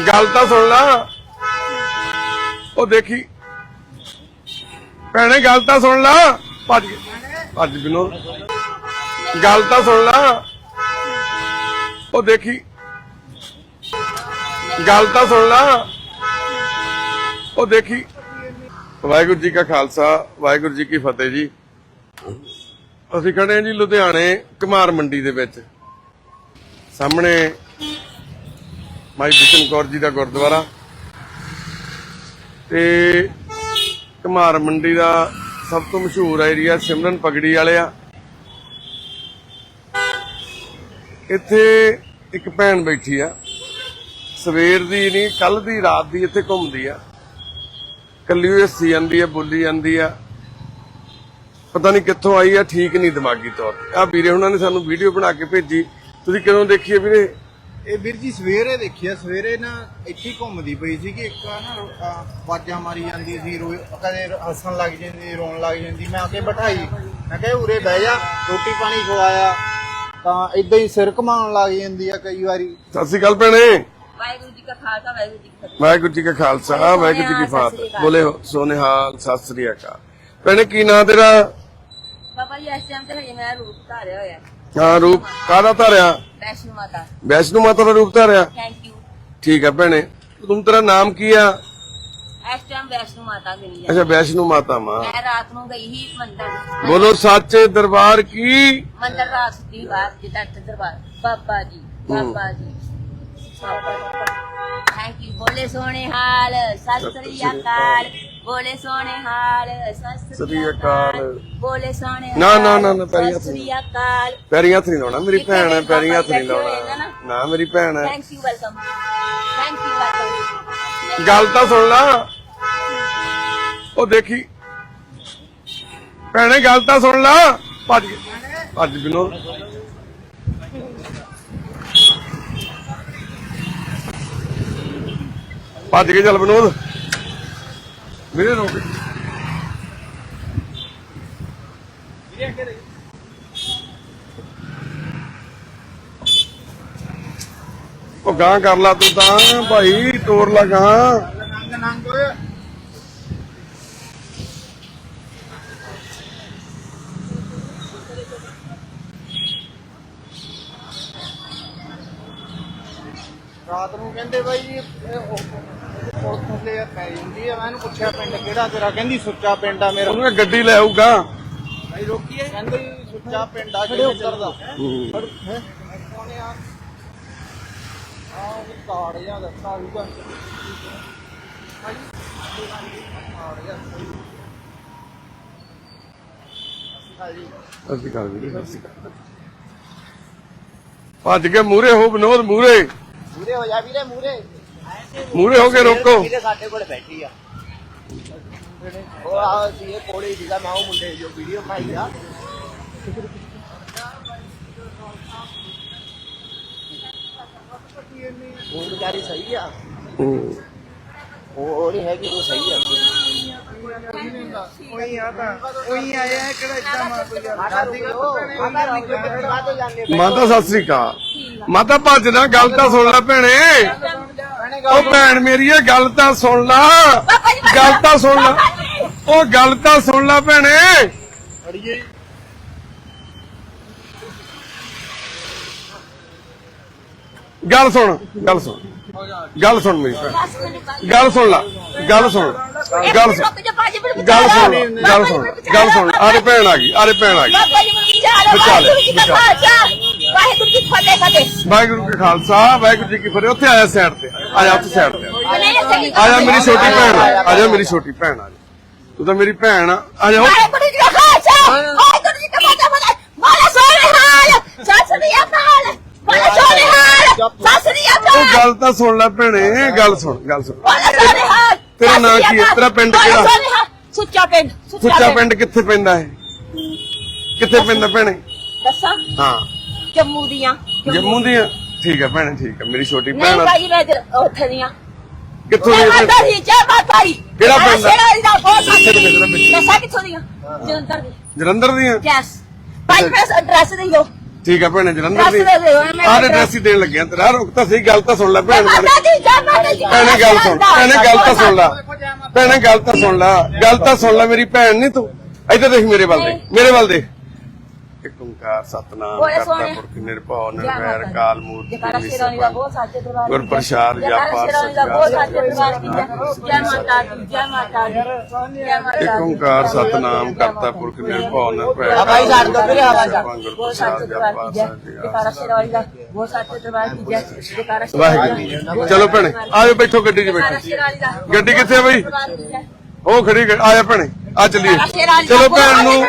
ਗੱਲ ਤਾਂ ਸੁਣ ਲਾ। ਉਹ ਦੇਖੀ। ਭੈਣੇ, ਗੱਲ ਤਾਂ ਸੁਣ ਲਾ। ਭੱਜ ਭੱਜ ਬਿਨੋ ਗੱਲ ਤਾਂ ਸੁਣ ਲਾ। ਉਹ ਦੇਖੀ। ਗੱਲ ਤਾਂ ਸੁਣ ਲਾ। ਉਹ ਦੇਖੀ। ਵਾਹਿਗੁਰੂ ਜੀ ਕਾ ਖਾਲਸਾ, ਵਾਹਿਗੁਰੂ ਜੀ ਕੀ ਫਤਿਹ ਜੀ। ਅਸੀਂ ਖੜੇ ਹਾਂ ਜੀ ਲੁਧਿਆਣੇ ਕੁਮਾਰ ਮੰਡੀ ਦੇ ਵਿੱਚ। ਸਾਹਮਣੇ ਮਾਈ ਬਿਸ਼ਨ ਕੌਰ ਜੀ ਦਾ ਗੁਰਦੁਆਰਾ ਤੇ ਕੁਮਾਰ ਮੰਡੀ ਦਾ ਸਭ ਤੋਂ ਮਸ਼ਹੂਰ ਏਰੀਆ ਸਿਮਰਨ ਪਗੜੀ ਵਾਲੇ ਆ। ਇੱਥੇ ਇੱਕ ਭੈਣ ਬੈਠੀ ਆ। ਸਵੇਰ ਦੀ ਨਹੀਂ ਕੱਲ ਦੀ, ਰਾਤ ਦੀ ਇੱਥੇ ਘੁੰਮਦੀ ਆ। ਕੱਲੀ ਹੋਈ ਹੱਸੀ ਜਾਂਦੀ ਆ, ਬੋਲੀ ਜਾਂਦੀ ਆ। ਪਤਾ ਨਹੀਂ ਕਿੱਥੋਂ ਆਈ ਆ, ਠੀਕ ਨਹੀਂ ਦਿਮਾਗੀ ਤੌਰ ਤੇ। ਆ ਵੀਰੇ ਉਹਨਾਂ ਨੇ ਸਾਨੂੰ ਵੀਡੀਓ ਬਣਾ ਕੇ ਭੇਜੀ। ਤੁਸੀਂ ਕਦੋਂ ਦੇਖੀਏ ਵੀਰੇ? ਇਹ ਵੀਰ ਜੀ ਸਵੇਰੇ ਦੇਖਿਆ ਸਵੇਰੇ ਨਾ ਇੱਥੇ ਹੀ ਘੁੰਮਦੀ ਪਈ ਸੀ ਕਿ ਇੱਕ ਨਾ ਰੋ- ਅਹ ਆਵਾਜ਼ਾਂ ਮਾਰੀ ਜਾਂਦੀ ਸੀ ਰੋਏ ਕਦੇ ਹੱਸਣ ਲੱਗ ਜਾਂਦੀ ਰੋਣ ਲੱਗ ਜਾਂਦੀ ਮੈਂ ਆ ਕੇ ਬਿਠਾਈ। ਮੈਂ ਕਿਹਾ ਉਰੇ ਬਹਿ ਜਾ ਰੋਟੀ ਪਾਣੀ ਖਵਾਇਆ। ਤਾਂ ਇਦਾਂ ਹੀ ਸਿਰ ਘਮਾਉਣ ਲੱਗ ਜਾਂਦੀ ਆ ਕਈ ਵਾਰੀ। ਸਤਿ ਸ਼੍ਰੀ ਅਕਾਲ ਭੈਣੇ। ਵਾਹਿਗੁਰੂ ਜੀ ਕਾ ਖਾਲਸਾ ਵਾਹਿਗੁਰੂ ਜੀ ਕੀ ਫਤਿਹ। ਵਾਹਿਗੁਰੂ ਜੀ ਕਾ ਖਾਲਸਾ ਵਾਹਿਗੁਰੂ ਜੀ ਕੀ ਫਤਿਹ। ਬੋਲੇ ਸੋਨੇਹਾਲ ਸਤਿ ਸ੍ਰੀ ਅਕਾਲ। ਭੈਣੇ ਕੀ ਨਾਂ ਤੇਰਾ? ਬਾਬਾ ਜੀ ਇਸ ਟਾਈਮ ਤੇ ਹਜੇ ਮੈਂ ਰੂਪ ਧਾਰਿਆ ਹੋਇਆ। ਹਾਂ ਰੂਪ ਕਾਹਦਾ ਧਾਰਿਆ? ਵੈਸ਼ਨੂ ਮਾਤਾ। ਵੈਸ਼ਨੂ ਮਾਤਾ ਦਾ ਰੂਪ ਧਾਰਿਆ? ਥੈਂਕ ਯੂ ਠੀਕ ਹੈ ਭੈਣੇ। ਤੁਮ ਤੇਰਾ ਨਾਮ ਕੀ ਆ? ਇਸ ਟਾਈਮ ਵੈਸ਼ਨੂ ਮਾਤਾ ਗਈ ਹੈ ਅੱਛਾ ਵੈਸ਼ਨੂ ਮਾਤਾ ਮਾਂ। ਮੈਂ ਰਾਤ ਨੂੰ ਗਈ ਹੀ ਮੰਦਰ। ਬੋਲੋ ਸੱਚੇ ਦਰਬਾਰ ਕੀ? ਮੰਦਰ ਰਾਤ ਦੀ ਬਾਤ ਜਿੱਦਾਂ ਦਰਬਾਰ। ਬਾਬਾ ਜੀ ਬਾਬਾ ਜੀ। ਥੈਂਕ ਯੂ ਬੋਲੇ ਸੋਹਣੇ ਹਾਲ ਸਤਿ ਸ੍ਰੀ ਅਕਾਲ। ਬੋਲੇ ਸੋਹਣੇ ਹਾਲ ਸਤਿ ਸ੍ਰੀ ਅਕਾਲ। ਬੋਲੇ ਸੋਹਣੇ ਨਾ, ਨਾ, ਹਾਲ, ਨਾ, ਨਾ, ਪੈਰੀ ਸਤਿ ਹੱਥ ਸ੍ਰੀ ਅਕਾਲ। ਪੈਰੀਂ ਹੱਥ ਨਹੀਂ ਲਾਉਣਾ ਮੇਰੀ ਭੈਣ ਹੈ ਗਏ ਪੈਰੀਂ ਹੱਥ ਪਾਪਾ ਨਹੀਂ ਬੈਠੇ ਹੋਏ ਲਾਉਣਾ। ਨੇ ਮੇਰੀ ਭੈਣ ਹੈ। Thank you welcome thank you welcome ਗੱਲ ਤਾਂ ਸੁਣ ਲਾ। ਉਹ ਦੇਖੀ। ਭੈਣੇ ਗੱਲ ਤਾਂ ਸੁਣ ਲਾ। ਭੱਜ ਗਈ। ਭੱਜ ਬਿਨੋ ਭੱਜ ਕੇ ਚੱਲ ਬਨੋਦ ਮੇਰੇ ਰੋਕ। ਉਹ ਗਾਂ ਕਰ ਲਾ ਤੂੰ ਤਾਂ, ਭਾਈ ਤੋੜ ਲਾ ਗਾਂ ਨੰਗ ਨੰਗ ਰਾਤ ਨੂੰ ਕਹਿੰਦੇ ਬਾਈ, ਇਹ ਉਹ ਪੁਲਿਸ ਥੱਲੇ ਪੈ ਜਾਂਦੀ ਆ। ਮੈਂ ਇਹਨੂੰ ਪੁੱਛਿਆ ਪਿੰਡ ਕਿਹੜਾ ਤੇਰਾ? ਕਹਿੰਦੀ ਸੁੱਚਾ ਪਿੰਡ ਆ ਮੇਰਾ। ਉਹਨੂੰ ਇਹ ਗੱਡੀ ਲੈ ਆਊਗਾ। ਭਾਈ ਰੋਕੀਏ। ਕਹਿੰਦੇ ਜੀ ਸੁੱਚਾ ਪਿੰਡ ਆ ਕਿਹੜੇ ਉਤਰਦਾ ਹੂੰ। ਹੈ। ਕੋਨੇ ਆ ਆ ਉਹ ਕਾਰਡ ਜਾਂ ਦੱਸਾ ਆਊਗਾ ਅਸੀਂ ਕਰ ਵੀਰੇ ਅਸੀਂ ਕਰ ਭੱਜ ਕੇ ਮੂਰੇ ਹੋ ਬਨੋਦ ਮੂਰੇ ਮੂਰੇ ਹੋ ਜਾ ਵੀਰੇ ਮੂਰੇ ਮੂਰੇ ਹੋ ਕੇ ਰੋਕੋ। ਵੀਰੇ ਸਾਡੇ ਕੋਲ ਬੈਠੀ ਆ। ਉਹ ਆ ਸੀ ਇਹ ਕੋਲੇ ਹੀ ਸੀਗਾ ਮੈਂ ਉਹ ਮੁੰਡੇ ਜੋ ਵੀਡੀਓ ਬਣਾਈ ਆ। ਉਹ ਵਿਚਾਰੀ ਸਹੀ ਆ। ਹੂੰ। ਉਹ ਨਹੀਂ ਹੈਗੀ ਉਹ ਸਹੀ ਆ। ਕੋਈ ਆ ਤਾਂ ਕੋਈ ਆਇਆ ਹੈ ਕਿਹੜਾ ਇੱਦਾਂ ਮਾਰ ਕੋਈ ਮਾਤਾ ਨਿਕਲ ਮਾਤਾ ਜਾਂਦੇ ਮਾਤਾ ਸਤਿ ਸ੍ਰੀ ਅਕਾਲ। ਮਾਤਾ ਭੱਜ ਨਾ ਗੱਲ ਤਾਂ ਸੁਣ ਲੈ ਭੈਣੇ। ਉਹ ਭੈਣ ਮੇਰੀ ਇਹ ਗੱਲ ਤਾਂ ਸੁਣ ਲਾ। ਗੱਲ ਤਾਂ ਸੁਣ ਲਾ। ਉਹ ਗੱਲ ਤਾਂ ਸੁਣ ਲੈ ਭੈਣੇ। ਅੜੀਏ। ਗੱਲ ਸੁਣ ਗੱਲ ਸੁਣ। ਗੱਲ ਸੁਣ ਮੇਰੀ ਭੈਣ। ਗੱਲ ਸੁਣ। ਲਾ। ਗੱਲ ਸੁਣ। ਗੱਲ ਸੁਣ। ਗੱਲ ਸੁਣ ਗੱਲ ਸੁਣ। ਗੱਲ ਸੁਣ। ਆਰੇ ਭੈਣ ਆ ਗਈ ਆਰੇ ਭੈਣ ਆ ਗਈ। ਵਾਹਿਗੁਰੂ ਜੀ ਕਾ ਖਾਲਸਾ। ਵਾਹਿਗੁਰੂ ਜੀ ਕੀ ਫਤਿਹ ਫਤਿਹ। ਵਾਹਿਗੁਰੂ ਜੀ ਕਾ ਖਾਲਸਾ। ਵਾਹਿਗੁਰੂ ਜੀ ਕੀ ਫਤਿਹ। ਉੱਥੇ ਆਇਆ ਸਾਈਡ ਤੇ। ਆ ਜਾ ਉੱਥੇ ਸਾਈਡ ਤੇ ਆ। ਜਾ ਮੇਰੀ ਛੋਟੀ ਭੈਣ ਆ। ਜਾ ਮੇਰੀ ਛੋਟੀ ਭੈਣ ਆ? ਜਾ। ਤੂੰ ਤਾਂ ਮੇਰੀ ਭੈਣ ਆ ਆ ਜਾ ਉਹ ਗੱਲ ਤਾਂ ਸੁਣ ਲੈ ਭੈਣੇ ਗੱਲ ਸੁਣ ਗੱਲ ਸੁਣ। ਤੇਰਾ ਨਾਂ ਕੀ ਹੈ? ਤੇਰਾ ਪਿੰਡ ਕਿਹੜਾ? ਸੁੱਚਾ ਪਿੰਡ ਸੁੱਚਾ ਪਿੰਡ। ਕਿੱਥੇ ਪੈਂਦਾ ਹੈ ਕਿੱਥੇ ਪੈਂਦਾ ਭੈਣੇ? ਦੱਸਾਂ? ਹਾਂ। ਜੰਮੂ ਦੀਆਂ। ਜੰਮੂ ਦੀ ਆ? ਠੀਕ ਹੈ ਭੈਣੇ ਠੀਕ ਹੈ ਮੇਰੀ ਛੋਟੀ ਨਹੀਂ ਭੈਣ ਆ। ਭਾਈ ਮੈਂ ਉੱਥੇ ਦੀਆਂ ਕਿੱਥੋਂ ਦੀ ਹੈ? ਮਾਤਾ ਦੀ ਜੈ ਮਾਤਾ ਦੀ ਕਿਹੜਾ ਪਿੰਡ ਆ? ਸ਼ੇਰਾ ਦਾ ਬਹੁਤ ਕਿੱਥੇ ਦੇ ਵਿੱਚ? ਦੱਸਾਂ ਕਿੱਥੋਂ ਦੀਆਂ? ਜਲੰਧਰ ਦੀ। ਜਲੰਧਰ ਦੀਆਂ? ਯੈਸ ਭਾਈ ਪ੍ਰੈਸ ਐਡਰੈਸ ਦਿਓ। ਠੀਕ ਆ ਭੈਣੇ ਜਲੰਧਰ ਦੀ। ਦੱਸ ਦੇ ਦਿਓ, ਮੈਂ ਆਹ ਐਡਰੈਸ ਹੀ ਦੇਣ ਲੱਗਿਆ ਤੇਰਾ। ਰੁਕ ਤਾਂ ਸਹੀ ਗੱਲ ਤਾਂ ਸੁਣ ਲੈ ਭੈਣ ਮਾਤਾ ਜੈ ਮਾਤਾ ਜੀ। ਭੈਣੇ ਗੱਲ ਸੁਣ। ਭੈਣੇ ਗੱਲ ਤਾਂ ਸੁਣ ਲੈ। ਭੈਣੇ ਗੱਲ ਤਾਂ ਸੁਣ ਲੈ। ਗੱਲ ਤਾਂ ਸੁਣ ਲੈ ਮੇਰੀ ਭੈਣ ਨਹੀਂ ਤੂੰ। ਇੱਧਰ ਦੇਖ ਮੇਰੇ ਵੱਲ ਦੇ ਮੇਰੇ ਵੱਲ ਦੇ ਓੰਕਾਰ ਸਤਨਾਮ ਕਰਤਾ। ਪੁਰਖ ਨਿਰਭਉ ਨਿਰਵੈਰ ਕਾਲ ਮੂਰਤ ਜੈਕਾਰਾ ਸ਼ੇਰਾਨੀ ਦਾ ਬਹੁਤ ਸਾਚੇ ਦਰਬਾਰ ਗੁਰ ਪ੍ਰਸਾਦ ਜਾਪਾਰ ਦਾ ਦੀ ਦੀ ਦੀ ਓੰਕਾਰ ਸਤਨਾਮ ਕਰਤਾ ਪੁਰਖ ਨਿਰਭਉ ਨਿਰਵੈਰ ਭਾਈ ਛੱਡ ਦਿਓ ਵੀਰੇ, ਆ। ਗੁਰ ਬਹੁਤ ਸਾਚੇ ਪ੍ਰਸਾਦ ਦਰਬਾਰ ਕੀ ਜੈ ਜੈਕਾਰਾ ਸ਼ੇਰਾਨੀ ਦਾ ਬਹੁਤ ਸਾਚੇ ਦਰਬਾਰ ਕੀ ਜੈ ਜੈਕਾਰਾ ਵਾਹਿਗੁਰੂ ਚਲੋ ਭੈਣੇ ਆਜੋ ਬੈਠੋ ਗੱਡੀ 'ਚ ਬੈਠੋ। ਦਾ ਗੱਡੀ ਕਿੱਥੇ ਆ ਬਈ? ਉਹ ਖੜੀ ਆ ਜਾ ਭੈਣੇ ਆ ਚੱਲੀਏ ਦਾ ਚਲੋ ਭੈਣ ਨੂੰ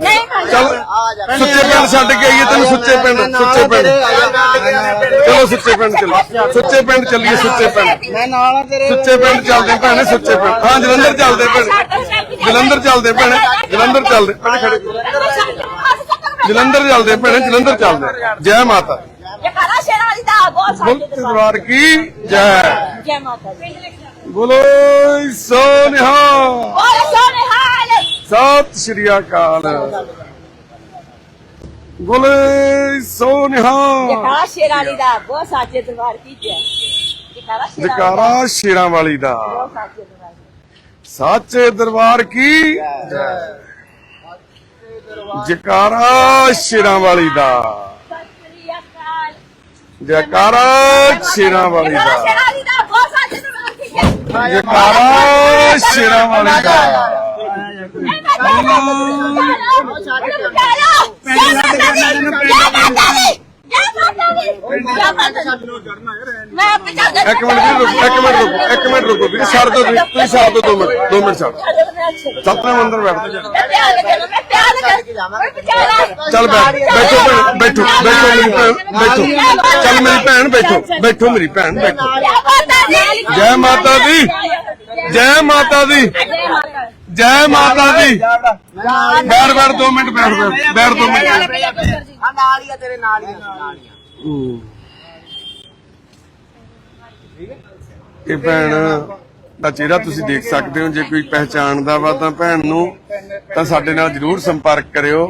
ਚਲ ਸੁੱਚੇ ਪਿੰਡ ਛੱਡ ਕੇ ਆਈਏ ਤੈਨੂੰ ਸੁੱਚੇ ਪਿੰਡ ਸੁੱਚੇ ਪਿੰਡ। ਚਲੋ ਸੁੱਚੇ ਪਿੰਡ ਚਲੋ ਸੁੱਚੇ ਪਿੰਡ ਚੱਲੀਏ ਸੁੱਚੇ ਪਿੰਡ। ਮੈਂ ਨਾਲ ਆ ਤੇਰੇ। ਸੁੱਚੇ ਪਿੰਡ ਚੱਲਦੇ ਭੈਣੇ ਸੁੱਚੇ ਪਿੰਡ। ਹਾਂ ਜਲੰਧਰ ਚੱਲਦੇ ਭੈਣੇ। ਜਲੰਧਰ ਚੱਲਦੇ ਭੈਣੇ ਜਲੰਧਰ ਚੱਲਦੇ। ਭੈਣੇ ਖੜੇ ਜਲੰਧਰ ਚੱਲਦੇ ਭੈਣੇ ਜਲੰਧਰ ਚੱਲਦੇ। ਜੈ ਮਾਤਾ। ਦਰਬਾਰ ਕੀ? ਜੈ। ਜੈ ਮਾਤਾ ਬੋਲੋ ਸੋ ਨਿਹਾਲ। ਬੋਲੇ ਸੋਨੇ ਹਾਲ ਸਤਿ ਸ਼੍ਰੀ ਅਕਾਲ। ਬੋਲੇ ਸੋ ਨਿਹਾਲ ਜੈਕਾਰਾ ਸ਼ੇਰਾਨੀ ਦਾ ਬਹੁਤ ਸਾਚੇ ਦਰਬਾਰ ਕੀ ਜੈ। ਜੈਕਾਰਾ ਸ਼ੇਰਾਂ ਵਾਲੀ ਦਾ। ਬਹੁਤ ਸਾਚੇ ਦਰਬਾਰ ਸਾਚੇ ਦਰਬਾਰ ਕੀ? ਜਕਾਰਾ ਸ਼ੇਰਾਂ ਵਾਲੀ ਦਾ। ਸ੍ਰੀ ਜਕਾਰਾ ਸ਼ੇਰਾਂ ਵਾਲੀ ਦਾ ਜਕਾਰਾ ਸ਼ੇਰਾਂ ਵਾਲੀ ਦਾ। ਇੱਕ ਮਿੰਟ ਵੀ ਰੁਕੋ, ਇੱਕ ਮਿੰਟ ਰੁਕੋ, ਇੱਕ ਮਿੰਟ ਰੁਕੋ ਵੀ ਛੱਡ ਦੋ ਤੁਸੀਂ ਤੁਸੀਂ ਛੱਡ ਦੋ ਦੋ ਮਿੰਟ ਦੋ ਮਿੰਟ ਛੱਡ ਸਤਨਾਮ ਅੰਦਰ ਬੈਠ। ਜਾ ਚੱਲ ਬੈਠ ਬੈਠੋ ਭੈਣ, ਬੈਠੋ ਬੈਠੋ ਮੇਰੀ ਭੈਣ, ਬੈਠੋ। ਚੱਲ ਮੇਰੀ ਭੈਣ, ਬੈਠੋ ਬੈਠੋ ਮੇਰੀ ਭੈਣ, ਬੈਠੋ। ਜੈ ਮਾਤਾ ਦੀ, ਜੈ ਮਾਤਾ ਦੀ। ਜੈ ਮਾਤਾ ਦੀ। ਬੈਠ ਬੈਠ ਦੋ ਮਿੰਟ ਬੈਠ ਬੈਠ ਬੈਠ ਦੋ ਮਿੰਟ। ਆ ਨਾਲ ਹੀ ਆ ਤੇਰੇ ਨਾਲ ਹੀ ਆ, ਨਾਲ ਹੀ। ਆ ਹੂੰ। ਇਹ ਭੈਣ ਦਾ ਚਿਹਰਾ ਤੁਸੀਂ ਦੇਖ ਸਕਦੇ ਹੋ ਜੇ ਕੋਈ ਪਹਿਚਾਣਦਾ ਵਾ ਤਾਂ ਭੈਣ ਨੂੰ ਤਾਂ ਸਾਡੇ ਨਾਲ ਜਰੂਰ ਸੰਪਰਕ ਕਰਿਓ।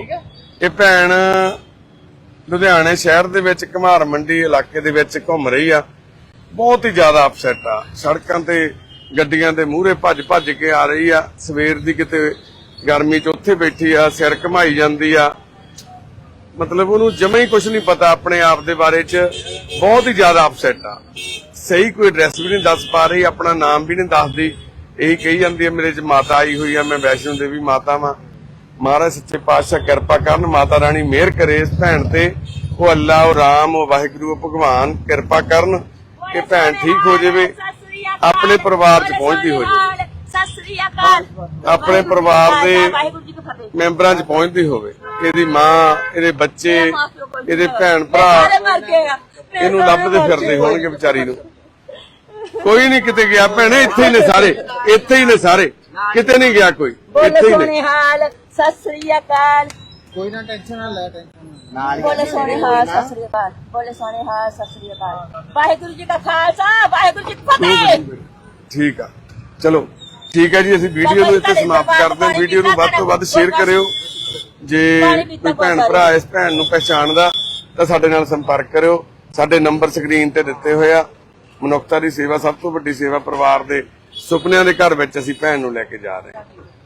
ਇਹ ਭੈਣ ਲੁਧਿਆਣੇ ਸ਼ਹਿਰ ਦੇ ਵਿੱਚ ਘਮਾਰ ਮੰਡੀ ਇਲਾਕੇ ਦੇ ਵਿੱਚ ਘੁੰਮ ਰਹੀ ਆ। ਬਹੁਤ ਹੀ ਜ਼ਿਆਦਾ ਅਪਸੈਟ ਆ। ਸੜਕਾਂ ਤੇ ਗੱਡੀਆਂ ਦੇ ਮੂਹਰੇ ਭੱਜ ਭੱਜ ਕੇ ਆ ਰਹੀ ਆ। ਸਵੇਰ ਦੀ ਕਿਤੇ ਗਰਮੀ 'ਚ ਉੱਥੇ ਬੈਠੀ ਆ, ਸਿਰ ਘਮਾਈ ਜਾਂਦੀ ਆ। ਮਤਲਬ ਉਹਨੂੰ ਜਮਾ ਹੀ ਕੁਝ ਨਹੀਂ ਪਤਾ ਆਪਣੇ ਆਪ ਦੇ ਬਾਰੇ 'ਚ। ਬਹੁਤ ਹੀ ਜ਼ਿਆਦਾ ਅਪਸੈਟ ਆ। ਸਹੀ ਕੋਈ ਐਡਰੈਸ ਵੀ ਨਹੀਂ ਦੱਸ ਪਾ ਰਹੀ, ਆਪਣਾ ਨਾਮ ਵੀ ਨਹੀਂ ਦੱਸਦੀ। ਇਹੀ ਕਹੀ ਜਾਂਦੀ ਹੈ ਮੇਰੇ 'ਚ ਮਾਤਾ ਆਈ ਹੋਈ ਆ, ਮੈਂ ਵੈਸ਼ਨੋ ਦੇਵੀ ਮਾਤਾ ਵਾਂ। ਮਹਾਰਾਜ ਸੱਚੇ ਪਾਤਸ਼ਾਹ ਕਿਰਪਾ ਕਰਨ, ਮਾਤਾ ਰਾਣੀ ਮਿਹਰ ਕਰੇ ਇਸ ਭੈਣ ਤੇ। ਉਹ ਅੱਲਾ, ਉਹ ਰਾਮ, ਉਹ ਵਾਹਿਗੁਰੂ, ਉਹ ਭਗਵਾਨ ਕਿਰਪਾ ਕਰਨ, ਕਿ ਭੈਣ ਠੀਕ ਹੋ ਜਾਵੇ। ਆਪਣੇ ਪਰਿਵਾਰ 'ਚ ਪਹੁੰਚਦੀ ਹੋ ਜਾਵੇ ਸਤਿ ਸ੍ਰੀ ਅਕਾਲ ਆਪਣੇ ਪਰਿਵਾਰ ਦੇ ਵਾਹਿਗੁਰੂ ਜੀ ਕੀ ਫਤਿਹ ਮੈਂਬਰਾਂ 'ਚ ਪਹੁੰਚਦੀ ਹੋਵੇ। ਇਹਦੀ ਮਾਂ, ਇਹਦੇ ਬੱਚੇ, ਇਹਦੇ ਭੈਣ ਭਰਾ ਸਾਰੇ ਮਰ ਗਏ ਆ ਮੇਰੇ ਇਹਨੂੰ ਲੱਭਦੇ ਫਿਰਦੇ ਹੋਣਗੇ ਵਿਚਾਰੀ ਨੂੰ। ਕੋਈ ਨਹੀਂ ਕਿਤੇ ਗਿਆ। ਭੈਣੇ, ਇੱਥੇ ਹੀ ਨੇ ਸਾਰੇ। ਇੱਥੇ ਹੀ ਨੇ ਸਾਰੇ। ਕਿਤੇ ਨਹੀਂ ਗਿਆ ਕੋਈ। ਇੱਥੇ ਹੀ ਨੇ। ਸੋਨੇ ਹਾਲ। ਸਤਿ ਸ੍ਰੀ ਅਕਾਲ। ਕੋਈ ਨਾ ਟੈਨਸ਼ਨ ਨਾ ਲੈ ਟੈਨਸ਼ਨ ਨਾਲ ਹੀ ਬੋਲੇ ਸੋਨੇ ਹਾਲ ਸਤਿ ਸ੍ਰੀ ਅਕਾਲ। ਬੋਲੇ ਸੋਨੇ ਹਾਲ ਸਤਿ ਸ੍ਰੀ ਅਕਾਲ। ਵਾਹਿਗੁਰੂ ਜੀ ਕਾ ਖਾਲਸਾ ਵਾਹਿਗੁਰੂ ਜੀ ਕੀ ਫਤਿਹ। ਠੀਕ ਆ। ਚਲੋ ਠੀਕ ਹੈ ਜੀ ਅਸੀਂ ਵੀਡੀਓ ਨੂੰ ਇੱਥੇ ਸਮਾਪਤ ਕਰਦੇ ਹਾਂ। ਵੀਡੀਓ ਨੂੰ ਵੱਧ ਤੋਂ ਵੱਧ ਸ਼ੇਅਰ ਕਰਿਓ। ਜੇ ਕੋਈ ਭੈਣ ਭਰਾ ਇਸ ਭੈਣ ਨੂੰ ਪਛਾਣਦਾ ਤਾਂ ਸਾਡੇ ਨਾਲ ਸੰਪਰਕ ਕਰਿਓ। ਸਾਡੇ ਨੰਬਰ ਸਕਰੀਨ ਤੇ ਦਿੱਤੇ ਹੋਏ ਆ। ਮਨੁੱਖਤਾ ਦੀ ਸੇਵਾ ਸਭ ਤੋਂ ਵੱਡੀ ਸੇਵਾ ਪਰਿਵਾਰ ਦੇ ਸੁਪਨਿਆਂ ਦੇ ਘਰ ਵਿੱਚ ਅਸੀਂ ਭੈਣ ਨੂੰ ਲੈ ਕੇ ਜਾ ਰਹੇ ਹਾਂ।